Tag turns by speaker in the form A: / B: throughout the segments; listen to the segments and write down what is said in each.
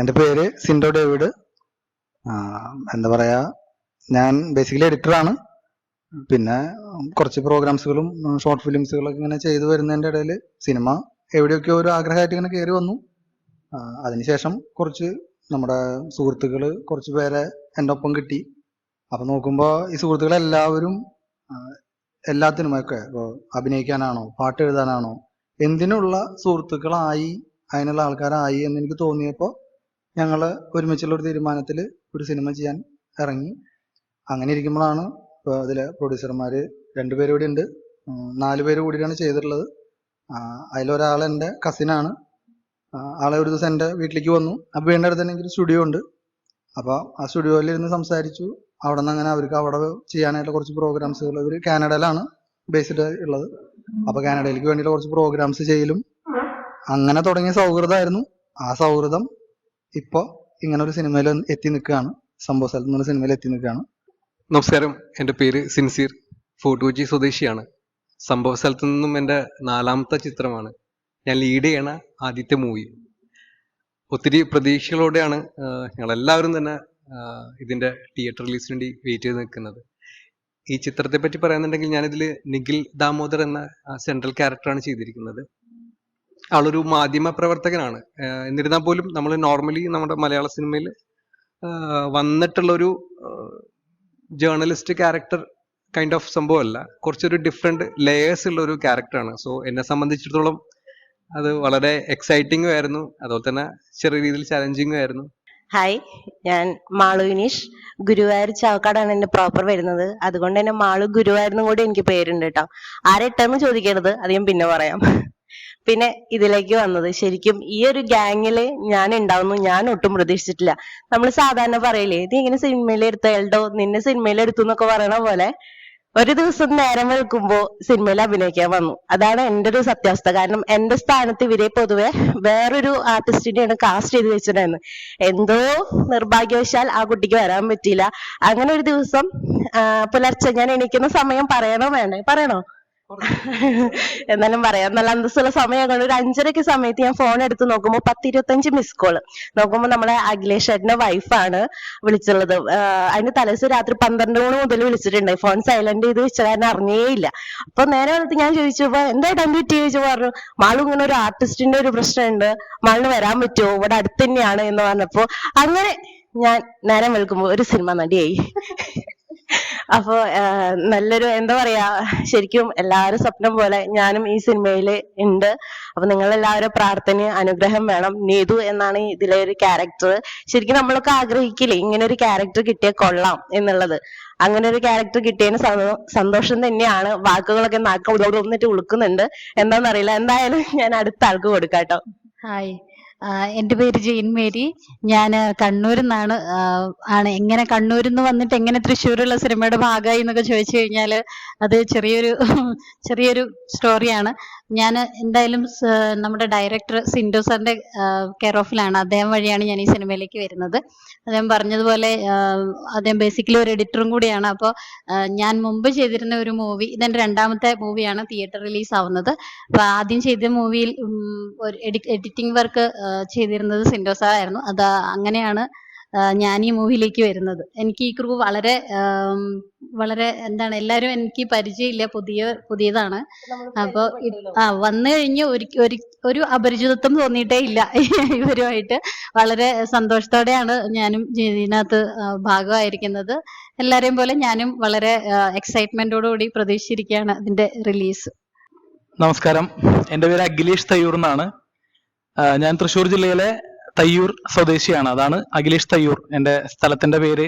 A: എന്റെ പേര് സിൻഡോ ഡേവിഡ്. എന്താ പറയാ ഞാൻ ബേസിക്കലി എഡിറ്ററാണ് പിന്നെ കുറച്ച് പ്രോഗ്രാംസുകളും ഷോർട്ട് ഫിലിംസുകളൊക്കെ ഇങ്ങനെ ചെയ്തു വരുന്നതിന്റെ ഇടയിൽ സിനിമ എവിടെയൊക്കെ ഒരു ആഗ്രഹമായിട്ട് ഇങ്ങനെ കയറി വന്നു. അതിനുശേഷം കുറച്ച് നമ്മുടെ സുഹൃത്തുക്കൾ കുറച്ച് പേരെ എന്റെ ഒപ്പം കിട്ടി. അപ്പൊ നോക്കുമ്പോൾ ഈ സുഹൃത്തുക്കളെല്ലാവരും എല്ലാത്തിനുമൊക്കെ ഇപ്പോൾ അഭിനയിക്കാനാണോ പാട്ട് എഴുതാനാണോ എന്തിനുള്ള സുഹൃത്തുക്കളായി അതിനുള്ള ആൾക്കാരായി എന്ന് എനിക്ക് തോന്നിയപ്പോൾ ഞങ്ങൾ ഒരുമിച്ചുള്ള ഒരു തീരുമാനത്തിൽ ഒരു സിനിമ ചെയ്യാൻ ഇറങ്ങി. അങ്ങനെ ഇരിക്കുമ്പോഴാണ് ഇപ്പോൾ അതിലെ പ്രൊഡ്യൂസർമാർ രണ്ടുപേരും കൂടി ഉണ്ട്. നാല് പേര് കൂടിയിട്ടാണ് ചെയ്തിട്ടുള്ളത്. അതിലൊരാൾ എന്റെ കസിനാണ് ആളെ ഒരു ദിവസം എന്റെ വീട്ടിലേക്ക് വന്നു. അപ്പോൾ വീടിന്റെ അടുത്ത് തന്നെ എനിക്കൊരു സ്റ്റുഡിയോ ഉണ്ട്. അപ്പോൾ ആ സ്റ്റുഡിയോയിൽ ഇരുന്ന് സംസാരിച്ചു. അവിടെ നിന്ന് അങ്ങനെ അവർക്ക് അവിടെ ചെയ്യാനായിട്ടുള്ള കുറച്ച് പ്രോഗ്രാംസുകൾ ഇവർ കാനഡയിലാണ് ബേസ്ഡ് ഉള്ളത്. അപ്പോൾ കാനഡയിലേക്ക് വേണ്ടിയുള്ള കുറച്ച് പ്രോഗ്രാംസ് ചെയ്യലും അങ്ങനെ തുടങ്ങിയ സൗഹൃദമായിരുന്നു. ആ സൗഹൃദം ഇപ്പോൾ ഇങ്ങനെ ഒരു സിനിമയിൽ എത്തി നിൽക്കുകയാണ്. സംഭവ സ്ഥലത്ത് നിന്നൊരു സിനിമയിൽ എത്തി നിൽക്കുകയാണ്.
B: നമസ്കാരം. എന്റെ പേര് സിൻസീർ കൊച്ചി സ്വദേശിയാണ്. സംഭവ സ്ഥലത്ത് നിന്നും എന്റെ നാലാമത്തെ ചിത്രമാണ്. ഞാൻ ലീഡ് ചെയ്യണ ആദ്യത്തെ മൂവി ഒത്തിരി പ്രതീക്ഷകളോടെയാണ് ഞങ്ങളെല്ലാവരും തന്നെ ഇതിന്റെ തിയേറ്റർ റിലീസിന് വേണ്ടി വെയിറ്റ് ചെയ്ത് നിൽക്കുന്നത്. ഈ ചിത്രത്തെ പറ്റി പറയുന്നുണ്ടെങ്കിൽ ഞാനിതിൽ നിഖിൽ ദാമോദർ എന്ന സെൻട്രൽ ക്യാരക്ടറാണ് ചെയ്തിരിക്കുന്നത്. ആളൊരു മാധ്യമ പ്രവർത്തകനാണ്. എന്നിരുന്നാൽ പോലും നമ്മൾ നോർമലി നമ്മുടെ മലയാള സിനിമയിൽ വന്നിട്ടുള്ളൊരു ജേർണലിസ്റ്റ് ക്യാരക്ടർ കൈൻഡ് ഓഫ് സംഭവമല്ല. കുറച്ചൊരു ഡിഫറെന്റ് ലേയേഴ്സ് ഉള്ള ഒരു ക്യാരക്ടറാണ് സോ എന്നെ സംബന്ധിച്ചിടത്തോളം അത് വളരെ എക്സൈറ്റിംഗും ആയിരുന്നു. അതുപോലെ തന്നെ ചെറിയ രീതിയിൽ ചലഞ്ചിങ്ങും ആയിരുന്നു.
C: ഹായ് ഞാൻ മാളു വിനീഷ്. ഗുരുവായൂർ ചാവക്കാടാണ് എന്റെ പ്രോപ്പർ വരുന്നത്. അതുകൊണ്ട് തന്നെ മാളു ഗുരുവായൂർ എന്നും കൂടി എനിക്ക് പേരുണ്ട് കേട്ടോ. ആരെട്ടെന്ന് ചോദിക്കരുത്. അത് ഞാൻ പിന്നെ പറയാം. പിന്നെ ഇതിലേക്ക് വന്നത്. ശരിക്കും ഈ ഒരു ഗ്യാങ്ങിൽ ഞാൻ ഉണ്ടാവുന്നു ഞാൻ ഒട്ടും പ്രതീക്ഷിച്ചിട്ടില്ല. നമ്മൾ സാധാരണ പറയില്ലേ നീ ഇങ്ങനെ സിനിമയിൽ എടുത്ത എൽഡോ? നിന്നെ സിനിമയിൽ എടുത്തു എന്നൊക്കെ പറയണ പോലെ ഒരു ദിവസം നേരം വെളുക്കുമ്പോൾ സിനിമയിൽ അഭിനയിക്കാൻ വന്നു. അതാണ് എന്റെ ഒരു സത്യാവസ്ഥ. കാരണം എന്റെ സ്ഥാനത്ത് ഇവരെ പൊതുവെ വേറൊരു ആർട്ടിസ്റ്റിനെയാണ് കാസ്റ്റ് ചെയ്ത് വെച്ചിട്ടുണ്ടായിരുന്നു എന്തോ നിർഭാഗ്യവശാൽ ആ കുട്ടിക്ക് വരാൻ പറ്റിയില്ല. അങ്ങനെ ഒരു ദിവസം പുലർച്ചെ ഞാൻ എണീക്കുന്ന സമയം പറയണോ വേണ്ടേ? പറയണോ? എന്നാലും പറയാം. നല്ല അന്തസ്സുള്ള സമയം ഒരു അഞ്ചരക്ക് സമയത്ത് ഞാൻ ഫോൺ എടുത്ത് നോക്കുമ്പോൾ പത്ത് ഇരുപത്തഞ്ച് മിസ് കോൾ നോക്കുമ്പോൾ നമ്മളെ അഖിലേഷ് ചേട്ടന്റെ വൈഫാണ് വിളിച്ചുള്ളത് അതിന് തലേദിവസം രാത്രി പന്ത്രണ്ട് മണി മുതൽ വിളിച്ചിട്ടുണ്ട്. ഫോൺ സൈലന്റ് ചെയ്ത് വെച്ച കാരണം അറിഞ്ഞേയില്ല. അപ്പൊ നേരെ വന്നിട്ട് ഞാൻ ചോദിച്ചപ്പോ എന്താ ഡെന്റ് പറ്റി? ചോദിച്ചു പറഞ്ഞു മാളും ഇങ്ങനെ ഒരു ആർട്ടിസ്റ്റിന്റെ ഒരു പ്രശ്നമുണ്ട്. മാളിന് വരാൻ പറ്റുമോ? ഇവിടെ അടുത്ത് തന്നെയാണ്. എന്ന് പറഞ്ഞപ്പോ അങ്ങനെ ഞാൻ നേരം വെളുക്കുമ്പോ ഒരു സിനിമ നടിയായി. അപ്പോ നല്ലൊരു എന്താ പറയാ ശരിക്കും എല്ലാവരും സ്വപ്നം പോലെ ഞാനും ഈ സിനിമയിൽ ഉണ്ട് അപ്പൊ നിങ്ങൾ എല്ലാവരും പ്രാർത്ഥന അനുഗ്രഹം വേണം. നീതു എന്നാണ് ഇതിലെ ഒരു ക്യാരക്ടർ ശരിക്കും നമ്മളൊക്കെ ആഗ്രഹിക്കില്ലേ ഇങ്ങനെ ഒരു ക്യാരക്ടർ കിട്ടിയ കൊള്ളാം എന്നുള്ളത്. അങ്ങനെ ഒരു ക്യാരക്ടർ കിട്ടിയതിന് സന്തോഷം തന്നെയാണ്. വാക്കുകളൊക്കെ നാക്ക ഉള്ളിട്ട് ഉളുക്കുന്നുണ്ട്. എന്താണെന്നറിയില്ല എന്തായാലും ഞാൻ അടുത്ത ആൾക്ക് കൊടുക്കാട്ടോ
D: ഹായ്. എന്റെ പേര് ജെയിൻ മേരി. ഞാൻ കണ്ണൂരിൽ നിന്നാണ് ആണ്. എങ്ങനെ കണ്ണൂരിൽ നിന്ന് വന്നിട്ട് എങ്ങനെ തൃശ്ശൂരുള്ള സിനിമയുടെ ഭാഗമായി എന്നൊക്കെ ചോദിച്ചു കഴിഞ്ഞാൽ അത് ചെറിയൊരു ചെറിയൊരു സ്റ്റോറിയാണ് ഞാൻ എന്തായാലും നമ്മുടെ ഡയറക്ടർ സിൻഡോ സാറിന്റെ കെയർ ഓഫിലാണ് അദ്ദേഹം വഴിയാണ് ഞാൻ ഈ സിനിമയിലേക്ക് വരുന്നത്. അദ്ദേഹം പറഞ്ഞതുപോലെ അദ്ദേഹം ബേസിക്കലി ഒരു എഡിറ്ററും കൂടിയാണ്. അപ്പോൾ ഞാൻ മുമ്പ് ചെയ്തിരുന്ന ഒരു മൂവി ഇതെന്റെ രണ്ടാമത്തെ മൂവിയാണ് തിയേറ്റർ റിലീസ് ആവുന്നത്. അപ്പൊ ആദ്യം ചെയ്ത മൂവിയിൽ ഒരു എഡിറ്റിംഗ് വർക്ക് ചെയ്തിരുന്നത് സിൻഡോ സാറായിരുന്നു. അത് അങ്ങനെയാണ് ഞാൻ ഈ മൂവിയിലേക്ക് വരുന്നത്. എനിക്ക് ഈ ക്രൂ വളരെ വളരെ എന്താണ് എല്ലാവരും എനിക്ക് പരിചയമില്ല. പുതിയ പുതിയതാണ്. അപ്പൊ ആ വന്നു കഴിഞ്ഞ് ഒരു ഒരു ഒരു അപരിചിതത്വം തോന്നിയിട്ടേ ഇല്ല. ഇവരുമായിട്ട് വളരെ സന്തോഷത്തോടെയാണ് ഞാനും ഇതിനകത്ത് ഭാഗമായിരിക്കുന്നത്. എല്ലാരെയും പോലെ ഞാനും വളരെ എക്സൈറ്റ്മെന്റോടുകൂടി പ്രതീക്ഷിച്ചിരിക്കുകയാണ് അതിന്റെ റിലീസ്
E: നമസ്കാരം. എന്റെ പേര് അഖിലേഷ് തയ്യൂർ എന്നാണ്. ഞാൻ തൃശ്ശൂർ ജില്ലയിലെ തയ്യൂർ സ്വദേശിയാണ്. അതാണ് അഖിലേഷ് തയ്യൂർ. എന്റെ സ്ഥലത്തിന്റെ പേര്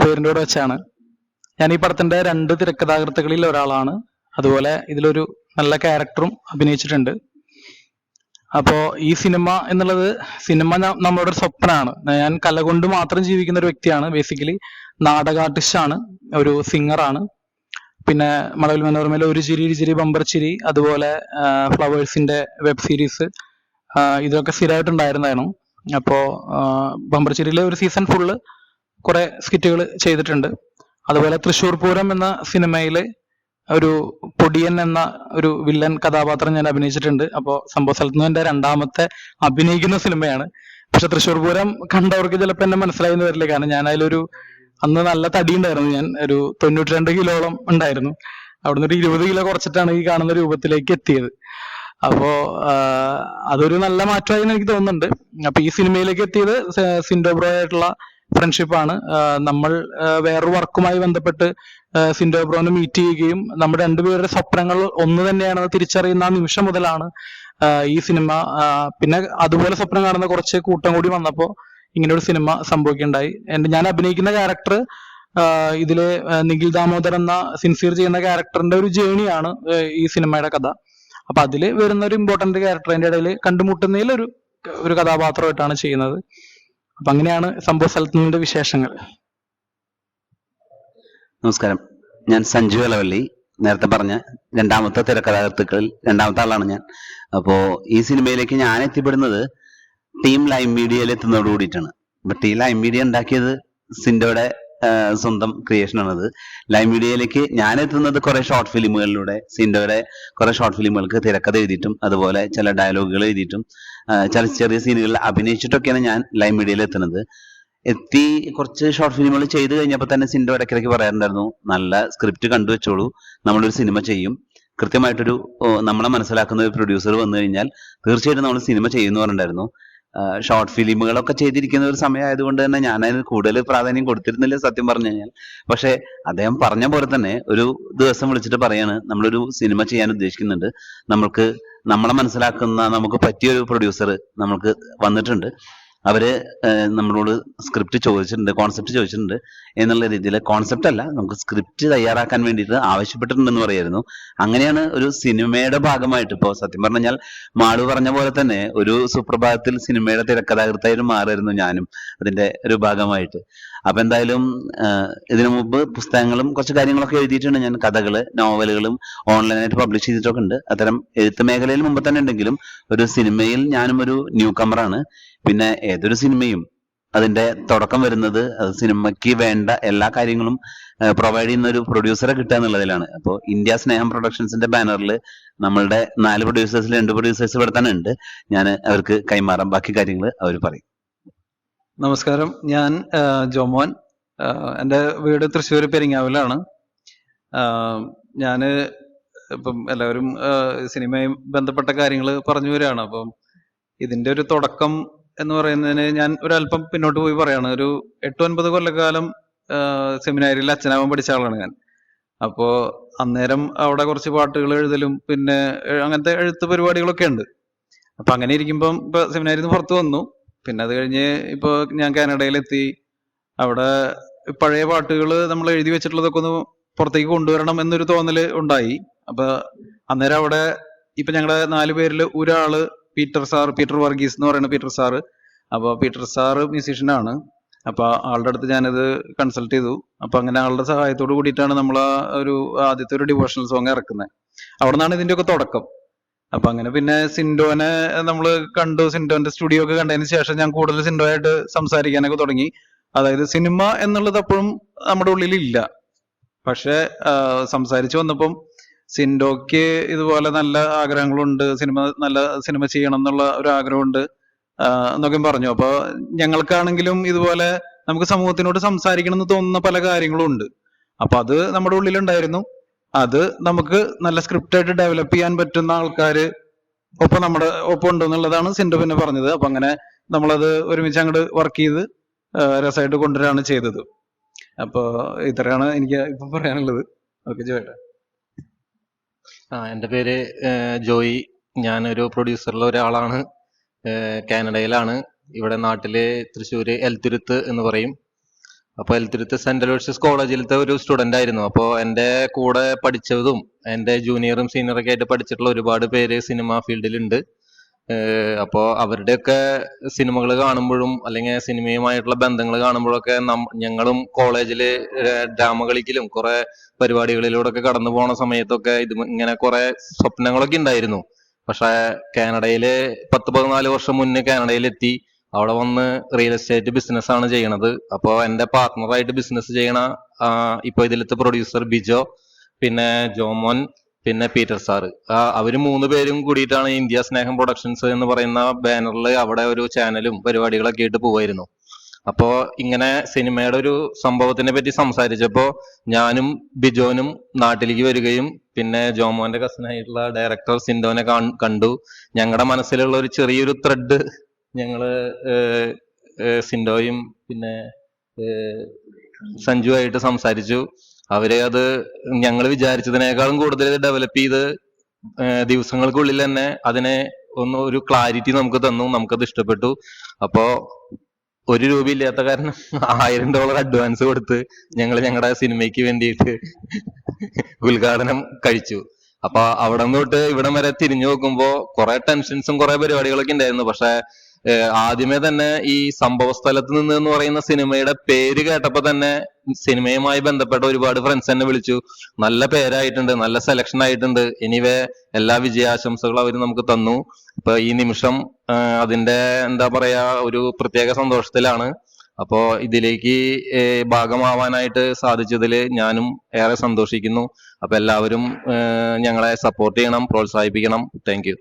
E: പേരിന്റെ കൂടെ വെച്ചാണ്. ഞാൻ ഈ പടത്തിന്റെ രണ്ട് തിരക്കഥാകൃത്തുകളിൽ ഒരാളാണ്. അതുപോലെ ഇതിലൊരു നല്ല ക്യാരക്ടറും അഭിനയിച്ചിട്ടുണ്ട്. അപ്പോ ഈ സിനിമ എന്നുള്ളത് സിനിമ നമ്മളുടെ ഒരു സ്വപ്നമാണ്. ഞാൻ കല കൊണ്ട് മാത്രം ജീവിക്കുന്ന ഒരു വ്യക്തിയാണ്. ബേസിക്കലി നാടക ആർട്ടിസ്റ്റ് ആണ്. ഒരു സിംഗറാണ് പിന്നെ മടവിൽ മനോരമയിലെ ഒരു ചിരി ചിരി ബമ്പർ ചിരി അതുപോലെ ഫ്ലവേഴ്സിന്റെ വെബ് സീരീസ് ഇതൊക്കെ സ്ഥിരമായിട്ടുണ്ടായിരുന്നായിരുന്നു അപ്പോ ബംബർ ചിരിയിലെ ഒരു സീസൺ ഫുള്ള് കുറെ സ്കിറ്റുകൾ ചെയ്തിട്ടുണ്ട്. അതുപോലെ തൃശ്ശൂർ പൂരം എന്ന സിനിമയിലെ ഒരു പൊടിയൻ എന്ന ഒരു വില്ലൻ കഥാപാത്രം ഞാൻ അഭിനയിച്ചിട്ടുണ്ട്. അപ്പോൾ സംഭവ സ്ഥലത്ത് നിന്ന് എന്റെ രണ്ടാമത്തെ അഭിനയിക്കുന്ന സിനിമയാണ് പക്ഷെ തൃശ്ശൂർ പൂരം കണ്ടവർക്ക് ചിലപ്പോൾ എന്നെ മനസ്സിലായി എന്ന് വരില്ല. കാരണം ഞാൻ അതിലൊരു അന്ന് നല്ല തടി ഉണ്ടായിരുന്നു ഞാൻ ഒരു തൊണ്ണൂറ്റി രണ്ട് കിലോളം ഉണ്ടായിരുന്നു. അവിടുന്ന് ഒരു ഇരുപത് കിലോ കുറച്ചിട്ടാണ് ഈ കാണുന്ന രൂപത്തിലേക്ക് എത്തിയത്. അപ്പോ അതൊരു നല്ല മാറ്റമായി എനിക്ക് തോന്നുന്നുണ്ട്. അപ്പൊ ഈ സിനിമയിലേക്ക് എത്തിയത് സിൻഡോബ്രോ സിൻഡോ ബ്രോ ആയിട്ടുള്ള ഫ്രണ്ട്ഷിപ്പാണ്. നമ്മൾ വേറൊരു വർക്കുമായി ബന്ധപ്പെട്ട് സിൻഡോബ്രോനെ സിൻഡോ ബ്രോനെ മീറ്റ് ചെയ്യുകയും നമ്മുടെ രണ്ടുപേരുടെ സ്വപ്നങ്ങൾ ഒന്ന് തന്നെയാണെന്ന് തിരിച്ചറിയുന്ന ആ നിമിഷം മുതലാണ് ഈ സിനിമ പിന്നെ അതുപോലെ സ്വപ്നം കാണുന്ന കുറച്ച് കൂട്ടം കൂടി വന്നപ്പോൾ ഇങ്ങനെ ഒരു സിനിമ സംഭവിക്കുകയുണ്ടായി. എന്റെ ഞാൻ അഭിനയിക്കുന്ന ക്യാരക്ടർ ഇതിലെ നിഖിൽ ദാമോദർ എന്ന സിൻസിയർ ചെയ്യുന്ന ക്യാരക്ടറിന്റെ ഒരു ജേണിയാണ് ഈ സിനിമയുടെ കഥ. അപ്പൊ അതിൽ വരുന്ന ഒരു ഇമ്പോർട്ടന്റ് ക്യാരക്ടർ അതിന്റെ ഇടയിൽ കണ്ടുമുട്ടുന്നതിൽ ഒരു ഒരു കഥാപാത്രമായിട്ടാണ് ചെയ്യുന്നത്. അപ്പൊ അങ്ങനെയാണ് സംഭവ സ്ഥലത്തിന്റെ വിശേഷങ്ങൾ.
F: നമസ്കാരം. ഞാൻ സഞ്ജു അലവല്ലി നേരത്തെ പറഞ്ഞ രണ്ടാമത്തെ തിരക്കഥാകൃത്തുക്കളിൽ രണ്ടാമത്തെ ആളാണ് ഞാൻ. അപ്പോ ഈ സിനിമയിലേക്ക് ഞാൻ എത്തിപ്പെടുന്നത് ടീം ലൈം മീഡിയയിൽ എത്തുന്നതോട് കൂടിയിട്ടാണ് അപ്പൊ ടീം ലൈം മീഡിയ ഉണ്ടാക്കിയത് സിൻഡോയുടെ സ്വന്തം ക്രിയേഷൻ ആണത്. ലൈം മീഡിയയിലേക്ക് ഞാൻ എത്തുന്നത് കുറെ ഷോർട്ട് ഫിലിമുകളിലൂടെ സിൻഡോയുടെ കുറെ ഷോർട്ട് ഫിലിമുകൾക്ക് തിരക്കഥ എഴുതിയിട്ടും അതുപോലെ ചില ഡയലോഗുകൾ എഴുതിയിട്ടും ചില ചെറിയ സീനുകളിൽ അഭിനയിച്ചിട്ടൊക്കെയാണ് ഞാൻ ലൈം മീഡിയയിൽ എത്തുന്നത്. എത്തി കുറച്ച് ഷോർട്ട് ഫിലിമുകൾ ചെയ്ത് കഴിഞ്ഞപ്പോൾ തന്നെ സിൻഡോ ഇടയ്ക്കിടയ്ക്ക് പറയാറുണ്ടായിരുന്നു നല്ല സ്ക്രിപ്റ്റ് കണ്ടു വെച്ചോളൂ നമ്മളൊരു സിനിമ ചെയ്യും. കൃത്യമായിട്ടൊരു നമ്മളെ മനസ്സിലാക്കുന്ന ഒരു പ്രൊഡ്യൂസർ വന്നു കഴിഞ്ഞാൽ തീർച്ചയായിട്ടും നമ്മൾ സിനിമ ചെയ്യുന്നു പറഞ്ഞിട്ടുണ്ടായിരുന്നു. ഷോർട്ട് ഫിലിമുകളൊക്കെ ചെയ്തിരിക്കുന്ന ഒരു സമയമായതുകൊണ്ട് തന്നെ ഞാൻ അതിന് കൂടുതൽ പ്രാധാന്യം കൊടുത്തിരുന്നില്ല സത്യം പറഞ്ഞു കഴിഞ്ഞാൽ. പക്ഷെ അദ്ദേഹം പറഞ്ഞ പോലെ തന്നെ ഒരു ദിവസം വിളിച്ചിട്ട് പറയാണ് നമ്മളൊരു സിനിമ ചെയ്യാൻ ഉദ്ദേശിക്കുന്നുണ്ട്. നമ്മൾക്ക് നമ്മളെ മനസ്സിലാക്കുന്ന നമുക്ക് പറ്റിയ ഒരു പ്രൊഡ്യൂസർ നമ്മൾക്ക് വന്നിട്ടുണ്ട്. അവർ നമ്മളോട് സ്ക്രിപ്റ്റ് ചോദിച്ചിട്ടുണ്ട് കോൺസെപ്റ്റ് ചോദിച്ചിട്ടുണ്ട് എന്നുള്ള രീതിയിൽ കോൺസെപ്റ്റ് അല്ല. നമുക്ക് സ്ക്രിപ്റ്റ് തയ്യാറാക്കാൻ വേണ്ടിയിട്ട് ആവശ്യപ്പെട്ടിട്ടുണ്ടെന്ന് പറയായിരുന്നു. അങ്ങനെയാണ് ഒരു സിനിമയുടെ ഭാഗമായിട്ട് ഇപ്പോൾ സത്യം പറഞ്ഞു കഴിഞ്ഞാൽ മാളു പറഞ്ഞ പോലെ തന്നെ ഒരു സുപ്രഭാതത്തിൽ സിനിമയുടെ തിരക്കഥാകൃത്തായിട്ട് മാറായിരുന്നു ഞാനും അതിന്റെ ഒരു ഭാഗമായിട്ട്. അപ്പൊ എന്തായാലും ഇതിനു മുമ്പ് പുസ്തകങ്ങളും കുറച്ച് കാര്യങ്ങളൊക്കെ എഴുതിയിട്ടുണ്ട്. ഞാൻ കഥകൾ നോവലുകളും ഓൺലൈനായിട്ട് പബ്ലിഷ് ചെയ്തിട്ടൊക്കെ ഉണ്ട്. അത്തരം എഴുത്ത് മേഖലയിൽ മുമ്പ് തന്നെ ഉണ്ടെങ്കിലും ഒരു സിനിമയിൽ ഞാനും ഒരു ന്യൂ കമറാണ് പിന്നെ ഏതൊരു സിനിമയും അതിന്റെ തുടക്കം വരുന്നത് സിനിമയ്ക്ക് വേണ്ട എല്ലാ കാര്യങ്ങളും പ്രൊവൈഡ് ചെയ്യുന്ന ഒരു പ്രൊഡ്യൂസറെ കിട്ടുക എന്നുള്ളതിലാണ്. അപ്പോൾ ഇന്ത്യ സ്നേഹം പ്രൊഡക്ഷൻസിന്റെ ബാനറിൽ നമ്മളുടെ നാല് പ്രൊഡ്യൂസേഴ്സിൽ രണ്ട് പ്രൊഡ്യൂസേഴ്സ് ഇവിടെ തന്നെ ഉണ്ട്. ഞാൻ അവർക്ക് കൈമാറാം. ബാക്കി കാര്യങ്ങൾ അവർ പറയും.
G: നമസ്കാരം. ഞാൻ ജോമോൻ. എന്റെ വീട് തൃശ്ശൂർ പെരിങ്ങാവിലാണ്. ഞാൻ ഇപ്പം എല്ലാവരും സിനിമയും ബന്ധപ്പെട്ട കാര്യങ്ങൾ പറഞ്ഞു വരികയാണ്. അപ്പം ഇതിന്റെ ഒരു തുടക്കം എന്ന് പറയുന്നതിന് ഞാൻ ഒരല്പം പിന്നോട്ട് പോയി പറയാണ്. ഒരു എട്ട് ഒൻപത് കൊല്ലക്കാലം സെമിനാരിയിൽ അച്ഛനാവാൻ പഠിച്ച ആളാണ് ഞാൻ. അപ്പോൾ അന്നേരം അവിടെ കുറച്ച് പാട്ടുകൾ എഴുതലും പിന്നെ അങ്ങനത്തെ എഴുത്ത് പരിപാടികളൊക്കെ ഉണ്ട്. അപ്പൊ അങ്ങനെ ഇരിക്കുമ്പം ഇപ്പൊ സെമിനാരിൽ നിന്ന് പുറത്ത് വന്നു. പിന്നെ അത് കഴിഞ്ഞ് ഇപ്പൊ ഞാൻ കാനഡയിലെത്തി. അവിടെ പഴയ പാട്ടുകൾ നമ്മൾ എഴുതി വെച്ചിട്ടുള്ളതൊക്കെ ഒന്ന് പുറത്തേക്ക് കൊണ്ടുവരണം എന്നൊരു തോന്നൽ ഉണ്ടായി. അപ്പൊ അന്നേരം അവിടെ ഇപ്പൊ ഞങ്ങളുടെ നാല് പേരിൽ ഒരാൾ പീറ്റർ സാർ പീറ്റർ വർഗീസ് എന്ന് പറയുന്ന പീറ്റർ സാറ്. അപ്പൊ പീറ്റർ സാറ് മ്യൂസീഷ്യനാണ് അപ്പൊ ആളുടെ അടുത്ത് ഞാനിത് കൺസൾട്ട് ചെയ്തു. അപ്പൊ അങ്ങനെ ആളുടെ സഹായത്തോട് കൂടിയിട്ടാണ് നമ്മൾ ആ ഒരു ആദ്യത്തെ ഒരു ഡിവോഷണൽ സോങ് ഇറക്കുന്നത് അവിടെ നിന്നാണ് ഇതിന്റെ ഒക്കെ തുടക്കം. അപ്പൊ അങ്ങനെ പിന്നെ സിൻഡോനെ നമ്മൾ കണ്ടു. സിൻഡോന്റെ സ്റ്റുഡിയോ ഒക്കെ കണ്ടതിന് ശേഷം ഞാൻ കൂടുതൽ സിൻഡോ ആയിട്ട് സംസാരിക്കാനൊക്കെ തുടങ്ങി. അതായത് സിനിമ എന്നുള്ളത് അപ്പോഴും നമ്മുടെ ഉള്ളിൽ ഇല്ല പക്ഷെ സംസാരിച്ചു വന്നപ്പം സിൻഡോക്ക് ഇതുപോലെ നല്ല ആഗ്രഹങ്ങളുണ്ട്. സിനിമ നല്ല സിനിമ ചെയ്യണം എന്നുള്ള ഒരു ആഗ്രഹമുണ്ട് എന്നൊക്കെ പറഞ്ഞു. അപ്പൊ ഞങ്ങൾക്കാണെങ്കിലും ഇതുപോലെ നമുക്ക് സമൂഹത്തിനോട് സംസാരിക്കണം എന്ന് തോന്നുന്ന പല കാര്യങ്ങളും ഉണ്ട്. അപ്പൊ അത് നമ്മുടെ ഉള്ളിലുണ്ടായിരുന്നു. അത് നമുക്ക് നല്ല സ്ക്രിപ്റ്റ് ആയിട്ട് ഡെവലപ്പ് ചെയ്യാൻ പറ്റുന്ന ആൾക്കാർ ഒപ്പം നമ്മുടെ ഒപ്പം ഉണ്ടെന്നുള്ളതാണ് സിൻഡോ പിന്നെ പറഞ്ഞത്. അപ്പൊ അങ്ങനെ നമ്മളത് ഒരുമിച്ച് അങ്ങോട്ട് വർക്ക് ചെയ്ത് രസമായിട്ട് കൊണ്ടുവരാണ് ചെയ്തത്. അപ്പൊ ഇത്രയാണ് എനിക്ക് ഇപ്പൊ പറയാനുള്ളത്. ഓക്കെ ജോയേട്ടാ.
H: ആ എന്റെ പേര് ജോയി. ഞാനൊരു പ്രൊഡ്യൂസറിലെ ഒരാളാണ്. കാനഡയിലാണ്. ഇവിടെ നാട്ടിലെ തൃശ്ശൂര് എൽത്തുരുത്ത് എന്ന് പറയും. അപ്പോൾ എൽത്തിരുത്ത് സെന്റ് അലോഷ്യസ് കോളേജിലത്തെ ഒരു സ്റ്റുഡന്റ് ആയിരുന്നു. അപ്പോൾ എന്റെ കൂടെ പഠിച്ചതും എന്റെ ജൂനിയറും സീനിയറൊക്കെ ആയിട്ട് പഠിച്ചിട്ടുള്ള ഒരുപാട് പേര് സിനിമ ഫീൽഡിലുണ്ട് അപ്പോ അവരുടെയൊക്കെ സിനിമകൾ കാണുമ്പോഴും അല്ലെങ്കിൽ സിനിമയുമായിട്ടുള്ള ബന്ധങ്ങൾ കാണുമ്പോഴൊക്കെ ഞങ്ങളും കോളേജിൽ ഡ്രാമ കളിക്കലും കുറെ പരിപാടികളിലൂടെ ഒക്കെ കടന്നു പോണ സമയത്തൊക്കെ ഇത് ഇങ്ങനെ കുറെ സ്വപ്നങ്ങളൊക്കെ ഉണ്ടായിരുന്നു. പക്ഷെ കാനഡയിൽ പത്ത് പതിനാല് വർഷം മുന്നേ കാനഡയിലെത്തി. അവിടെ വന്ന് റിയൽ എസ്റ്റേറ്റ് ബിസിനസ് ആണ് ചെയ്യണത്. അപ്പോ എന്റെ പാർട്ട്ണറായിട്ട് ബിസിനസ് ചെയ്യണ ഇപ്പൊ ഇതിലത്തെ പ്രൊഡ്യൂസർ ബിജോ പിന്നെ ജോമോൻ പിന്നെ പീറ്റർ സാറ് ആ അവർ മൂന്ന് പേരും കൂടിയിട്ടാണ് ഇന്ത്യ സ്നേഹം പ്രൊഡക്ഷൻസ് എന്ന് പറയുന്ന ബാനറിൽ അവിടെ ഒരു ചാനലും പരിപാടികളൊക്കെ ആയിട്ട് പോവായിരുന്നു. അപ്പോ ഇങ്ങനെ സിനിമയുടെ ഒരു സംഭവത്തിനെ പറ്റി സംസാരിച്ചപ്പോ ഞാനും ബിജോനും നാട്ടിലേക്ക് വരികയും പിന്നെ ജോമോന്റെ കസിനായിട്ടുള്ള ഡയറക്ടർ സിൻഡോനെ കണ്ടു. ഞങ്ങളുടെ മനസ്സിലുള്ള ഒരു ചെറിയൊരു ത്രെഡ് ഞങ്ങൾ സിൻഡോയും പിന്നെ സഞ്ജു സഞ്ജുവായിട്ട് സംസാരിച്ചു. അവരെ അത് ഞങ്ങൾ വിചാരിച്ചതിനേക്കാളും കൂടുതൽ ഡെവലപ്പ് ചെയ്ത് ദിവസങ്ങൾക്കുള്ളിൽ തന്നെ അതിനെ ഒന്ന് ഒരു ക്ലാരിറ്റി നമുക്ക് തന്നു. നമുക്കത് ഇഷ്ടപ്പെട്ടു. അപ്പോ ഒരു രൂപ ഇല്ലാത്ത കാരണം ആയിരം ഡോളർ അഡ്വാൻസ് കൊടുത്ത് ഞങ്ങൾ ഞങ്ങളുടെ സിനിമയ്ക്ക് വേണ്ടിയിട്ട് ഉദ്ഘാടനം കഴിച്ചു. അപ്പൊ അവിടെ തൊട്ട് ഇവിടം വരെ തിരിഞ്ഞു നോക്കുമ്പോ കുറെ ടെൻഷൻസും കുറെ പരിപാടികളൊക്കെ ഉണ്ടായിരുന്നു. പക്ഷെ ആദ്യമേ തന്നെ ഈ സംഭവ സ്ഥലത്ത് നിന്ന് എന്ന് പറയുന്ന സിനിമയുടെ പേര് കേട്ടപ്പോ തന്നെ സിനിമയുമായി ബന്ധപ്പെട്ട ഒരുപാട് ഫ്രണ്ട്സ് എന്നെ വിളിച്ചു. നല്ല പേരായിട്ടുണ്ട് നല്ല സെലക്ഷൻ ആയിട്ടുണ്ട്. എനിവേ എല്ലാ വിജയാശംസകളും അവർ നമുക്ക് തന്നു. ഇപ്പൊ ഈ നിമിഷം അതിന്റെ എന്താ പറയാ ഒരു പ്രത്യേക സന്തോഷത്തിലാണ്. അപ്പോ ഇതിലേക്ക് ഭാഗമാവാനായിട്ട് സാധിച്ചതിൽ ഞാനും ഏറെ സന്തോഷിക്കുന്നു. അപ്പൊ എല്ലാവരും ഞങ്ങളെ സപ്പോർട്ട് ചെയ്യണം പ്രോത്സാഹിപ്പിക്കണം. താങ്ക്